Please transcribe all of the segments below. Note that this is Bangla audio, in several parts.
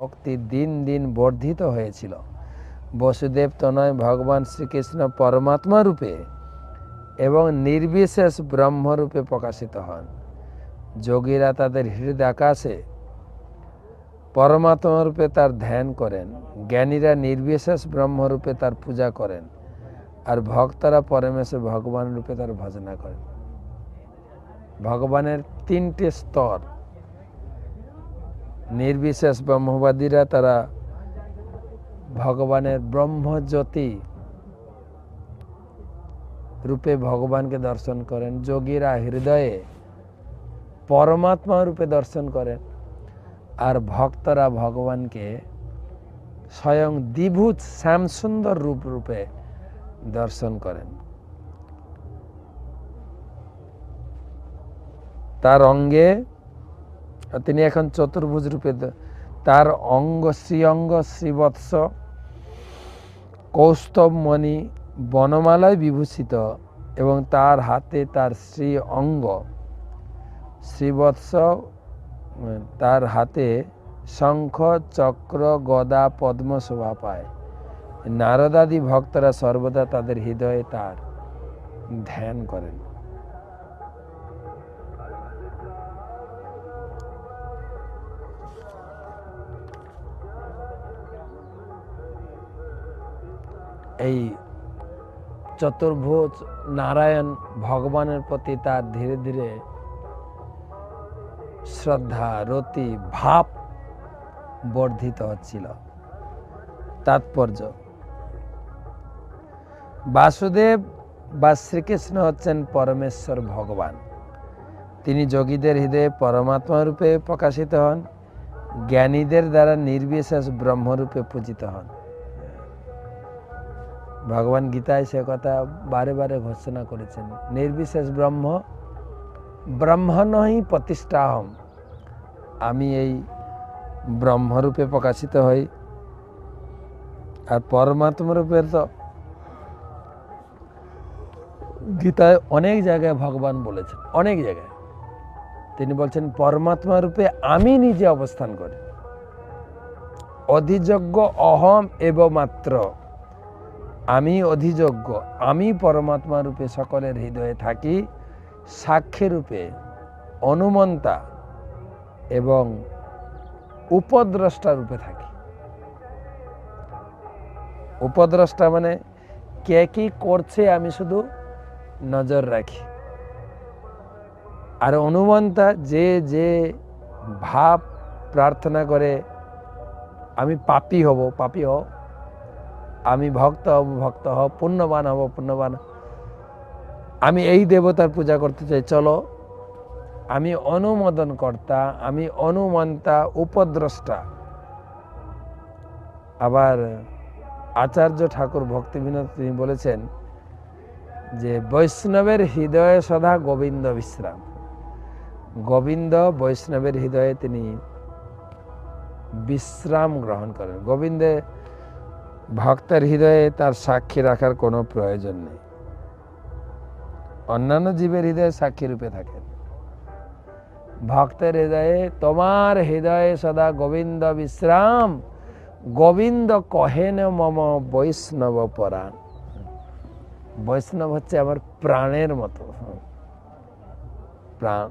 ভক্তি দিন দিন বর্ধিত হয়েছিল। বসুদেব তনয় ভগবান শ্রীকৃষ্ণ পরমাত্মা রূপে এবং নির্বিশেষ ব্রহ্মরূপে প্রকাশিত হন। যোগীরা তাদের হৃদয় আকাশে পরমাত্মা রূপে তার ধ্যান করেন, জ্ঞানীরা নির্বিশেষ ব্রহ্মরূপে তার পূজা করেন আর ভক্তরা পরমেশ্বর ভগবান রূপে তার ভজনা করেন। ভগবানের তিনটে স্তর নির্বিশেষ ব্রহ্মবাদীরা তারা ভগবানের ব্রহ্মজ্যোতি রূপে ভগবানকে দর্শন করেন। যোগীরা হৃদয়ে পরমাত্মা রূপে দর্শন করেন আর ভক্তরা ভগবানকে স্বয়ং দ্বিভূত শ্যামসুন্দর রূপ রূপে দর্শন করেন। তার অঙ্গে তিনি এখন চতুর্ভুজ রূপে তার অঙ্গ শ্রীঅঙ্গ শ্রীবৎস কৌস্তবমণি বনমালায় বিভূষিত এবং তার হাতে তার শ্রী অঙ্গ শ্রীবৎস তার হাতে শঙ্খ, চক্র, গদা পদ্ম শোভা পায়। নারদাদি ভক্তরা সর্বদা তাদের হৃদয়ে তার ধ্যান করেন। এই চতুর্ভুজ নারায়ণ ভগবানের প্রতি তার ধীরে ধীরে শ্রদ্ধা, রতি, ভাব বর্ধিত হচ্ছিল। তাৎপর্য। বাসুদেব বা শ্রীকৃষ্ণ হচ্ছেন পরমেশ্বর ভগবান। তিনি যোগীদের হৃদয়ে পরমাত্মা রূপে প্রকাশিত হন, জ্ঞানীদের দ্বারা নির্বিশেষ ব্রহ্মরূপে পূজিত হন। ভগবান গীতায় সে কথা বারে বারে ঘোষণা করেছেন। নির্বিশেষ ব্রহ্ম ব্রহ্মণই প্রতিষ্ঠাহম। আমি এই ব্রহ্মরূপে প্রকাশিত হই আর পরমাত্মা রূপে তো গীতায় অনেক জায়গায় ভগবান বলেছেন, অনেক জায়গায়। তিনি বলছেন পরমাত্মা রূপে আমি নিজে অবস্থান করি। অধিযোগ্য অহম এব মাত্র। আমি অধিযোগ্য, আমি পরমাত্মা রূপে সকলের হৃদয়ে থাকি, সাক্ষী রূপে অনুমন্তা এবং উপদ্রষ্টা রূপে থাকি। উপদ্রষ্টা মানে কে কি করছে আমি শুধু নজর রাখি। আর অনুমন্তা যে যে ভাব প্রার্থনা করে, আমি পাপি হব পাপি হব আমি ভক্ত হব ভক্ত হব, পুণ্যবান হব, পুণ্যবান। আমি এই দেবতার পূজা করতে চাই, চলো। আমি অনুমোদন কর্তা, আমি অনুমন্তা, উপদ্রষ্টা। আবার আচার্য ঠাকুর ভক্তিবিনোদ তিনি বলেছেন যে, বৈষ্ণবের হৃদয়ে সদা গোবিন্দ বিশ্রাম। গোবিন্দ বৈষ্ণবের হৃদয়ে তিনি বিশ্রাম গ্রহণ করেন। গোবিন্দে ভক্তের হৃদয়ে তার সাক্ষী রাখার কোনো প্রয়োজন নেই। অন্যান্য জীবের হৃদয়ে সাক্ষী রূপে থাকেন। ভক্তের হৃদয়ে তোমার হৃদয়ে সদা গোবিন্দ বিশ্রাম। গোবিন্দ কহেন মম বৈষ্ণব পরাণ। বৈষ্ণব হচ্ছে আমার প্রাণের মতো। প্রাণ।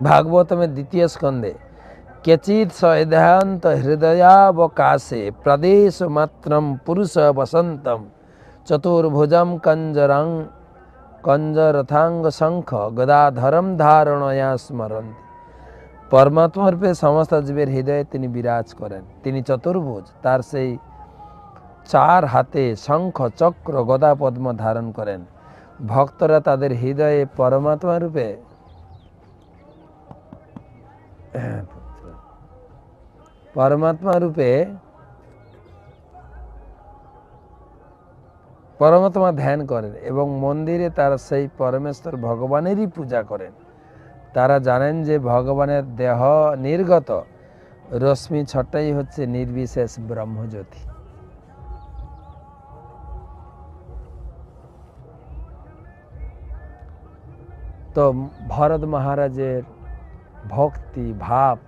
ভাগবতমের দ্বিতীয় স্কন্ধে, কেচিৎ সদান্ত হৃদয়াবকাশে প্রদেশ মাত্রম পুরুষ বসন্তম চতুর্ভুজম কঞ্জরাং কঞ্জরথাঙ্গ শঙ্খ গদাধরম ধারণয়া স্মরন্তি। পরমাত্মা রূপে সমস্ত জীবের হৃদয়ে তিনি বিরাজ করেন। তিনি চতুর্ভুজ, তার সেই চার হাতে শঙ্খ, চক্র গদা পদ্ম ধারণ করেন। ভক্তরা তাদের হৃদয়ে পরমাত্মা রূপে পরমাত্মা রূপে পরমাত্মা ধ্যান করেন এবং মন্দিরে তারা সেই পরমেশ্বর ভগবানেরই পূজা করেন। তারা জানেন যে ভগবানের দেহ নির্গত। রশ্মি ছটাই হচ্ছে নির্বিশেষ ব্রহ্মজ্যোতি। তো ভরত মহারাজের ভক্তি, ভাব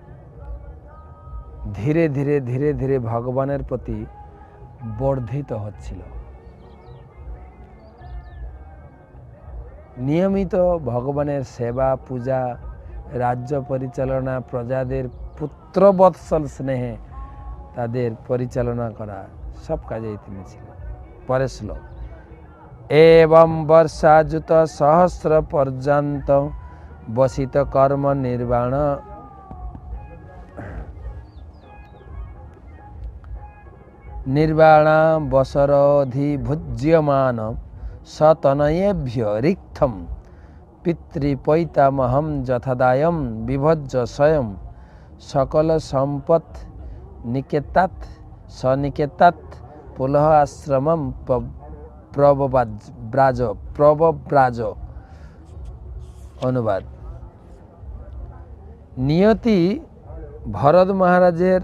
ধীরে ধীরে ধীরে ধীরে ভগবানের প্রতি বর্ধিত হচ্ছিল। নিয়মিত ভগবানের সেবা, পূজা, রাজ্য পরিচালনা, প্রজাদের পুত্রবৎসল স্নেহে তাদের পরিচালনা করা সব কাজেই তিনি ছিলেন। পরে শ্লোক। এবং বর্ষাযুত সহস্র পর্যন্ত বসিত কর্ম নির্বাণ। নির্বাণা বসরধিভুজ্যমান সতনয়েভ্য রিক্থম পিতৃপৈতামহম যথাদায়ম বিভজ্য স্বয়ং। সকল সম্পদ নিকেতাৎ সনিকেতাৎ পুলহ আশ্রমম প্রবব্রাজ প্রবব্রাজ। অনুবাদ। নিয়তি ভরত মহারাজের,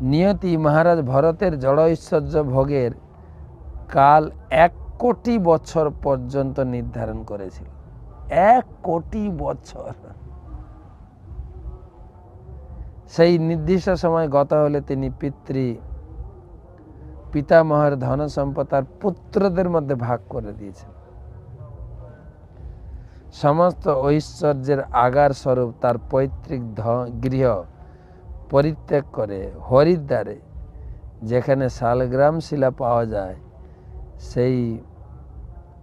নিয়তি মহারাজ ভরতের জড় ঐশ্বর্য ভোগের কাল এক কোটি বছর পর্যন্ত নির্ধারণ করেছিল। এক কোটি বছর। সেই নির্দিষ্ট সময় গত হলে তিনি পিতৃ, পিতামহের ধন সম্পদ তার পুত্রদের মধ্যে ভাগ করে দিয়েছেন। সমস্ত ঐশ্বর্যের আগার স্বরূপ তার পৈতৃক গৃহ পরিত্যাগ করে হরিদ্বারে, যেখানে শালগ্রাম শিলা পাওয়া যায়, সেই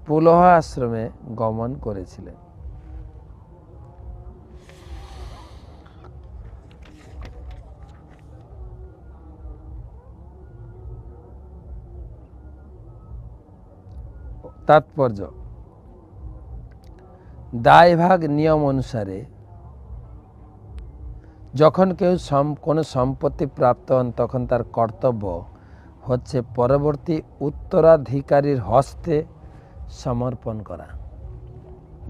পুলহ আশ্রমে গমন করেছিলেন। তাৎপর্য দায়ভাগ নিয়ম অনুসারে যখন কেউ কোনো সম্পত্তি প্রাপ্ত হন, তখন তার কর্তব্য হচ্ছে পরবর্তী উত্তরাধিকারীর হস্তে সমর্পণ করা।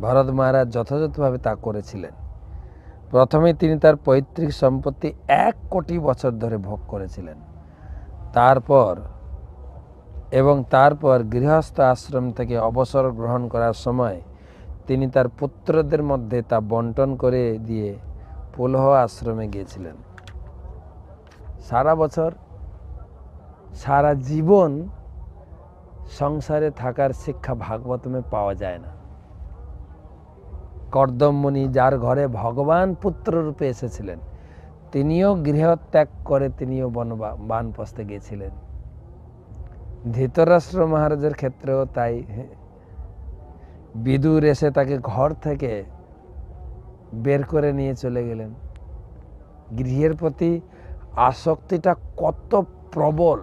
ভরত মহারাজ যথাযথভাবে তা করেছিলেন। প্রথমে তিনি তার পৈতৃক সম্পত্তি এক কোটি বছর ধরে ভোগ করেছিলেন। তারপর এবং তারপর গৃহস্থ আশ্রম থেকে অবসর গ্রহণ করার সময় তিনি তার পুত্রদের মধ্যে তা বন্টন করে দিয়ে পুলহ আশ্রমে গিয়েছিলেন। সারা বছর সারা জীবন সংসারে থাকার শিক্ষা ভাগবতমে পাওয়া যায় না। কর্দমমণি যার ঘরে ভগবান পুত্র রূপে এসেছিলেন, তিনিও গৃহ ত্যাগ করে তিনিও বনবা, বানপস্তে গিয়েছিলেন। ধৃতরাষ্ট্র মহারাজের ক্ষেত্রেও তাই বিদুর এসে তাকে ঘর থেকে বের করে নিয়ে চলে গেলেন। গৃহের প্রতি আসক্তিটা কত প্রবল।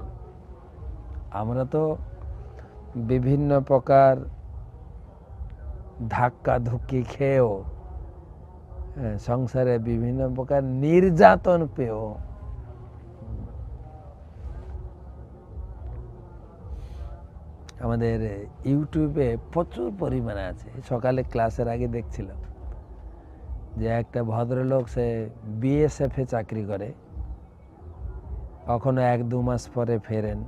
আমরা তো বিভিন্ন প্রকার ধাক্কা ধুক্কি খেয়েও সংসারে বিভিন্ন প্রকার নির্যাতন পেয়েও আমাদের ইউটিউবে প্রচুর পরিমাণে আছে। সকালে ক্লাসের আগে দেখছিলাম যে একটা ভদ্রলোক সে বিএসএফে চাকরি করে। কখনো এক দু মাস পরে ফেরেন।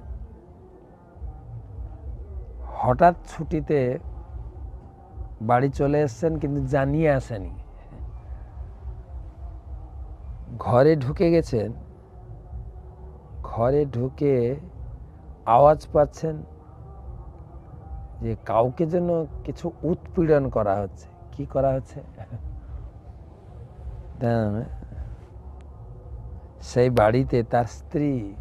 হঠাৎ ছুটিতে বাড়ি চলে এসছেন কিন্তু জানিয়ে আসেনি। ঘরে ঢুকে গেছেন। ঘরে ঢুকে আওয়াজ পাচ্ছেন যে কাউকে যেন কিছু উৎপীড়ন করা হচ্ছে। কি করা হচ্ছে? সেই বাড়িতে তার স্ত্রী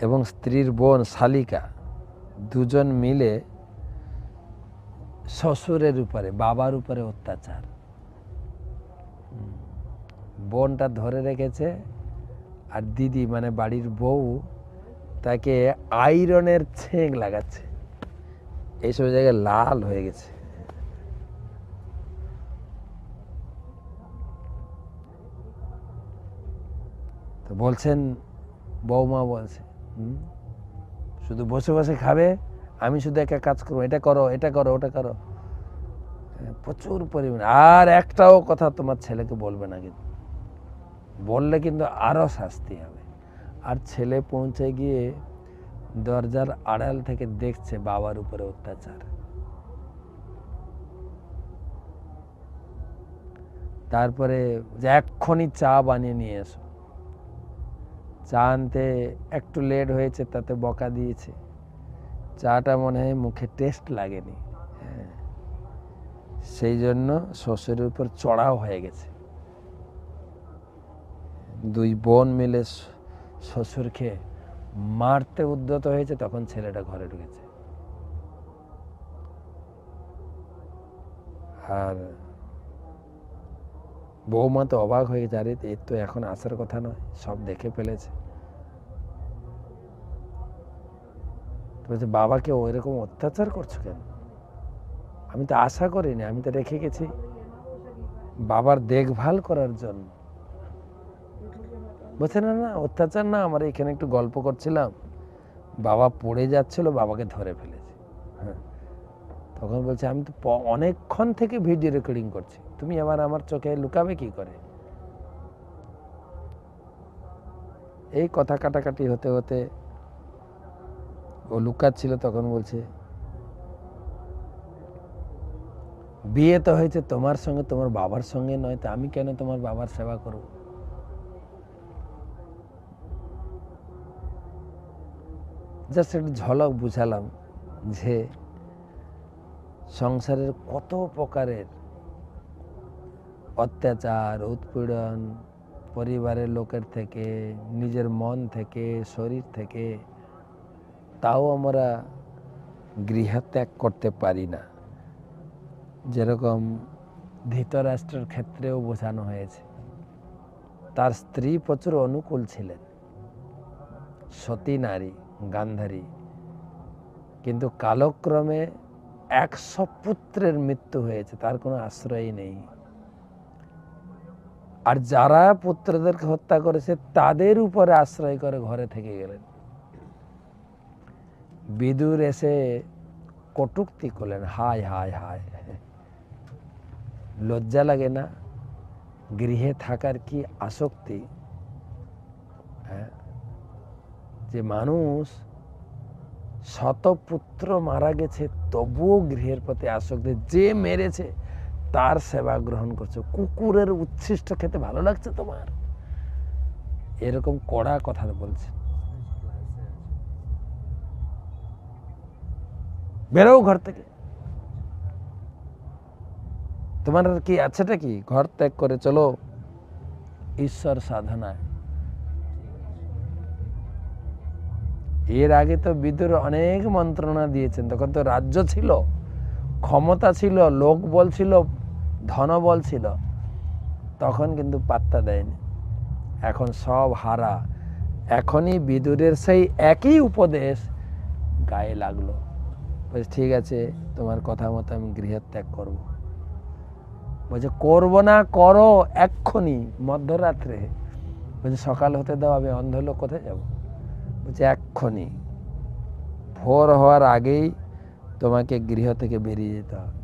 এবং স্ত্রীর বোন শালিকা দুজন মিলে শ্বশুরের উপরে, বাবার উপরে অত্যাচার। বোনটা ধরে রেখেছে আর দিদি মানে বাড়ির বউ, তাকে আয়রনের ছেঁক লাগাচ্ছে। এইসব জায়গায় লাল হয়ে গেছে। তো বলছেন, বৌমা বলছে শুধু বসে বসে খাবে, আমি শুধু একা কাজ করব। এটা করো এটা করো, ওটা করো। প্রচুর পরিমাণে। আর একটাও কথা তোমার ছেলেকে বলবে না কিন্তু। বললে কিন্তু আরও শাস্তি হবে। আর ছেলে পৌঁছে গিয়ে দরজার আড়াল থেকে দেখছে বাবার উপরে অত্যাচার। তারপরে এক্ষুনি চা বানিয়ে নিয়ে এসো। চা আনতে একটু লেট হয়েছে, তাতে বকা দিয়েছে। চাটা মনে হয় মুখে টেস্ট লাগেনি। হ্যাঁ। সেই জন্য শ্বশুরের উপর চড়াও হয়ে গেছে। দুই বোন মিলে শ্বশুরকে মারতে উদ্যত হয়েছে, তখন ছেলেটা ঘরে ঢুকেছে। আর বৌমা তো অবাক হয়ে গেছে, আরে এর তো এখন আসার কথা নয়, সব দেখে ফেলেছে। বাবাকে ওইরকম অত্যাচার করছ কেন? আমি তো আশা করিনি, আমি তো রেখে গেছি। বাবার দেখভাল করার জন্য। বলছে, না না, অত্যাচার না, আমার এখানে একটু গল্প করছিলাম। বাবা পড়ে যাচ্ছিল, বাবাকে ধরে ফেলেছে। হ্যাঁ। তখন বলছে, আমি তো অনেকক্ষণ থেকে ভিডিও রেকর্ডিং করছি। তুমি আবার আমার চোখে লুকাবে কি করে? এই কথা কাটাকাটি হতে হতে ও লুকাচ্ছিল, তখন বলছে, বিয়ে তো হয়েছে তোমার সঙ্গে, তোমার বাবার সঙ্গে নয়, তো আমি কেন তোমার বাবার সেবা করব? জাস্ট একটু ঝলক বুঝালাম যে সংসারের কত প্রকারের অত্যাচার, উৎপীড়ন পরিবারের লোকের থেকে, নিজের মন থেকে, শরীর থেকে, তাও আমরা গৃহত্যাগ করতে পারি না। যেরকম ধৃতরাষ্ট্রের ক্ষেত্রেও বোঝানো হয়েছে। তার স্ত্রী প্রচুর অনুকূল ছিলেন। সতী নারী। গান্ধারী। কিন্তু কালক্রমে একশো পুত্রের মৃত্যু হয়েছে, তার কোনো আশ্রয় নেই। আর যারা পুত্রদেরকে হত্যা করেছে, তাদের উপরে আশ্রয় করে ঘরে থেকে গেলেন। বিদুর এসে কটুক্তি করলেন, হায় হায় হায়, লজ্জা লাগে না? গৃহে থাকার কি আসক্তি? হ্যাঁ যে মানুষ শত পুত্র মারা গেছে, তবুও গৃহের প্রতি আসক্তি, যে মেরেছে, তার সেবা গ্রহণ করছ। কুকুরের উচ্ছিষ্ট খেতে ভালো লাগছে তোমার? এরকম কড়া কথা বলছে। বেরো ঘর থেকে। তোমার কি আছেটা কি? ঘর ত্যাগ করে চলো। ঈশ্বর সাধনায়। এর আগে তো বিদুর অনেক মন্ত্রণা দিয়েছেন। তখন তো রাজ্য ছিল, ক্ষমতা ছিল, লোক বল ছিল ধনবল ছিল। তখন কিন্তু পাত্তা দেয়নি। এখন সব হারা। এখনই বিদুরের সেই একই উপদেশ গায়ে লাগল। বলছে, ঠিক আছে, তোমার কথা মতো আমি গৃহত্যাগ করব। বলছে, করব না, করো, এক্ষুনি, মধ্যরাত্রে। বলছে, সকাল হতে দাও, আমি অন্ধ লোক কোথায় যাব? বলছে এক্ষুনি ভোর হওয়ার আগেই তোমাকে গৃহ থেকে বেরিয়ে যেতে হবে।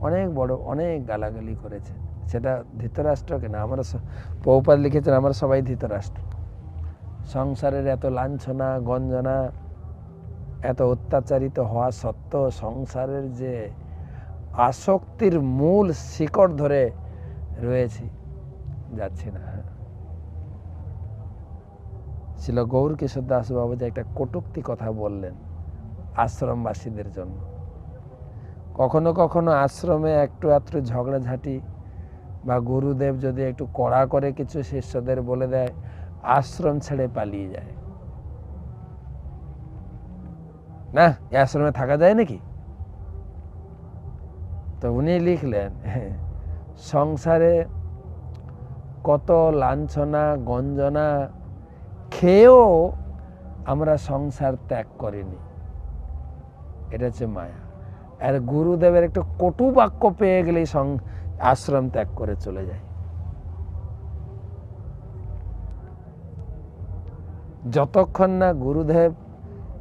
অনেক বড়, অনেক গালাগালি করেছে। সেটা ধৃতরাষ্ট্রকে না? আমরা পৌপাদ লিখেছেন, আমরা সবাই ধৃতরাষ্ট্র। সংসারের এত লাঞ্ছনা, গঞ্জনা, এত অত্যাচারিত হওয়া সত্ত্বেও সংসারের যে আসক্তির মূল শিকড় ধরে রয়েছি, যাচ্ছি না। ছিল গৌর কিশোর দাস বাবু যে একটা কটুক্তি কথা বললেন আশ্রমবাসীদের জন্য। কখনো কখনো আশ্রমে একটু আধটু ঝগড়াঝাঁটি বা গুরুদেব যদি একটু কড়া করে কিছু শিষ্যদের বলে দেয়, আশ্রম ছেড়ে পালিয়ে যায়। না আশ্রমে থাকা যায় নাকি? তো উনি লিখলেন, সংসারে কত লাঞ্ছনা, গঞ্জনা খেয়েও আমরা সংসার ত্যাগ করিনি। এটা হচ্ছে মায়া। আর গুরুদেবের একটা কটু বাক্য পেয়ে গেলেই আশ্রম ত্যাগ করে চলে যায়। যতক্ষণ না গুরুদেব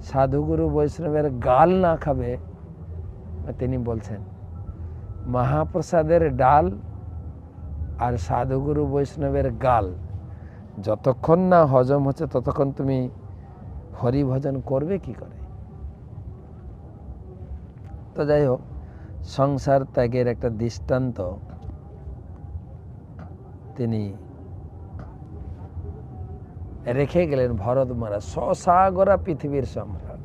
সাধুগুরু বৈষ্ণবের গাল না খাবে, তিনি বলছেন, মহাপ্রসাদের ডাল আর সাধুগুরু বৈষ্ণবের গাল যতক্ষণ না হজম হচ্ছে, ততক্ষণ তুমি হরি ভজন করবে কি করে? তো যাই হোক, সংসার ত্যাগের একটা দৃষ্টান্ত তিনি রেখে গেলেন ভরত মহারাজ সসাগরা পৃথিবীর সম্রাট।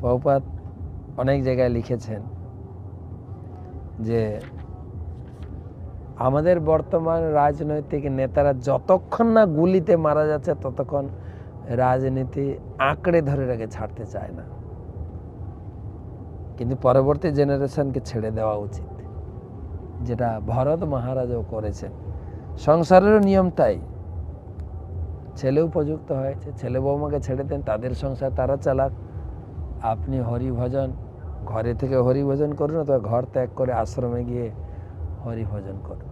বহুপাত অনেক জায়গায় লিখেছেন যে আমাদের বর্তমান রাজনৈতিক নেতারা যতক্ষণ না গুলিতে মারা যাচ্ছে, ততক্ষণ রাজনীতি আঁকড়ে ধরে রেখে ছাড়তে চায় না। কিন্তু পরবর্তী জেনারেশনকে ছেড়ে দেওয়া উচিত, যেটা ভরত মহারাজও করেছেন। সংসারেরও নিয়ম তাই। ছেলে উপযুক্ত হয়েছে, ছেলে বৌমাকে ছেড়ে দেন, তাদের সংসার তারা চালাক। আপনি হরিভজন, ঘরে থেকে হরিভজন করুন অথবা ঘর ত্যাগ করে আশ্রমে গিয়ে হরিভজন করুন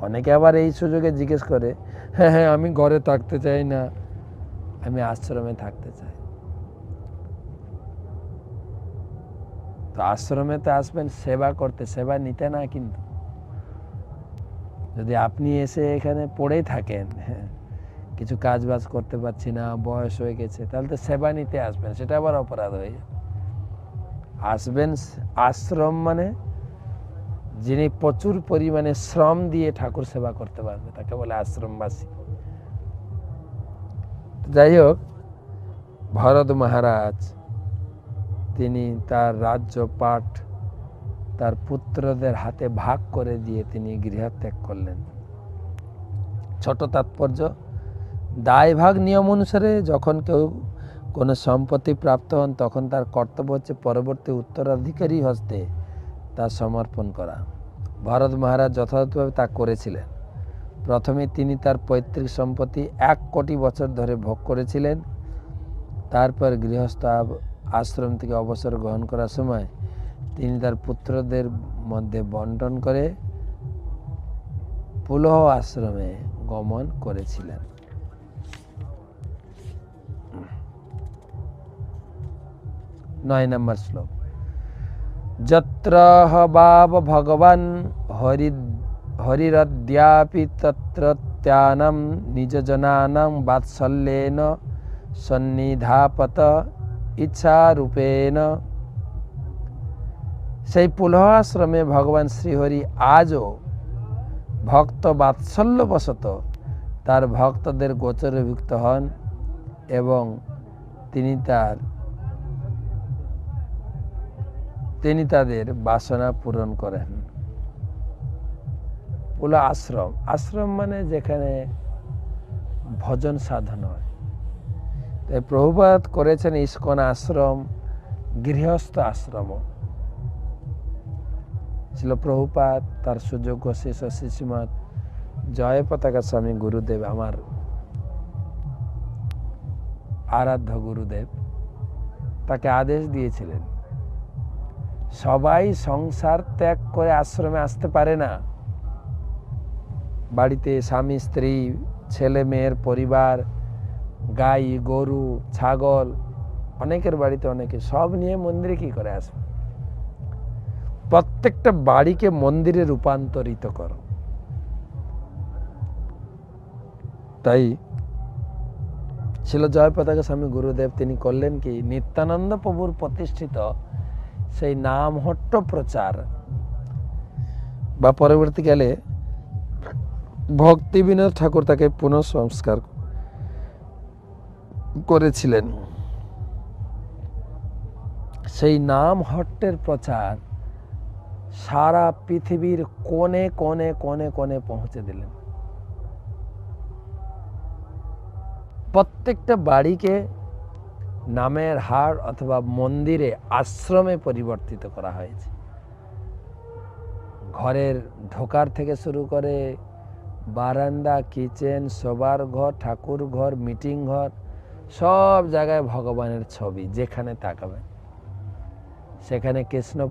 অনেকে আবার এই সুযোগে জিজ্ঞেস করে হ্যাঁ হ্যাঁ আমি ঘরে থাকতে চাই না আমি আশ্রমে থাকতে চাই। তো আশ্রমে তো আসবেন সেবা করতে সেবা নিতে না কিন্তু। যদি আপনি এসে এখানে পড়েই থাকেন হ্যাঁ, কিছু কাজ বাজ করতে পারছি না বয়স হয়ে গেছে তাহলে তো সেবা নিতে আসবেন সেটা আবার অপরাধ হয়ে যাবে। আসবেন আশ্রম মানে যিনি প্রচুর পরিমাণে শ্রম দিয়ে ঠাকুর সেবা করতে পারবে, তাকে বলে আশ্রমবাসী। যাই হোক, ভরত মহারাজ, তিনি তার রাজ্য পাঠ তার পুত্রদের হাতে ভাগ করে দিয়ে তিনি গৃহত্যাগ করলেন। ছোট তাৎপর্য, দায়ভাগ নিয়ম অনুসারে যখন কেউ কোনো সম্পত্তি প্রাপ্ত হন, তখন তার কর্তব্য হচ্ছে পরবর্তী উত্তরাধিকারী হস্তে তা সমর্পণ করা। ভরত মহারাজ যথাযথভাবে তা করেছিলেন। প্রথমে তিনি তার পৈতৃক সম্পত্তি এক কোটি বছর ধরে ভোগ করেছিলেন। তারপর গৃহস্থ আশ্রম থেকে অবসর গ্রহণ করার সময় তিনি তার পুত্রদের মধ্যে বন্টন করে পুলহ আশ্রমে গমন করেছিলেন। নয় নম্বর শ্লোক। যত্র বাব ভগবান হরি হরিরদ্যাপি তত্রত্যানাম নিজজনানাম বাৎসল্যেন সন্নিধাপত ইচ্ছারূপেণ সেই পুলহ আশ্রমে ভগবান শ্রীহরি আজও ভক্ত বাৎসল্যবশত তার ভক্তদের গোচরভুক্ত হন এবং তিনি তার তিনি তাদের বাসনা পূরণ করেন। পুলো আশ্রম। আশ্রম মানে যেখানে ভজন সাধন হয়। তাই প্রভুপাত করেছেন ইস্কন আশ্রম, গৃহস্থ আশ্রম ছিল প্রভুপাত তার সুযোগ্য শিষ্য শিশুমত জয় পতাকা স্বামী গুরুদেব, আমার আরাধ্য গুরুদেব। তাকে আদেশ দিয়েছিলেন সবাই সংসার ত্যাগ করে আশ্রমে আসতে পারে না। বাড়িতে স্বামী, স্ত্রী, ছেলে, মেয়ের পরিবার, গাই, গরু, ছাগল, অনেকের বাড়িতে অনেকে, সব নিয়ে মন্দিরে কি করে আসবে? প্রত্যেকটা বাড়িকে মন্দিরে রূপান্তরিত করো। তাই ছিল জয় পতাকা স্বামী গুরুদেব তিনি করলেন কি? নিত্যানন্দ প্রভুর প্রতিষ্ঠিত সেই নামহট্ট প্রচার। বা পরবর্তীকালে ভক্তি বিনোদ ঠাকুর তাকে পুনঃসংস্কার করেছিলেন। সেই নাম হট্টের প্রচার সারা পৃথিবীর কোণে কোণে কোণে কোণে পৌঁছে দিলেন। প্রত্যেকটা বাড়িকে নামের হার অথবা মন্দিরে আশ্রমে পরিবর্তিত করা হয়েছে। ঘরের ঢোকার থেকে শুরু করে বারান্দা, কিচেন সবার ঘর, ঠাকুর ঘর, মিটিং ঘর, সব জায়গায় ভগবানের ছবি যেখানে তাকাবেন। সেখানে কৃষ্ণ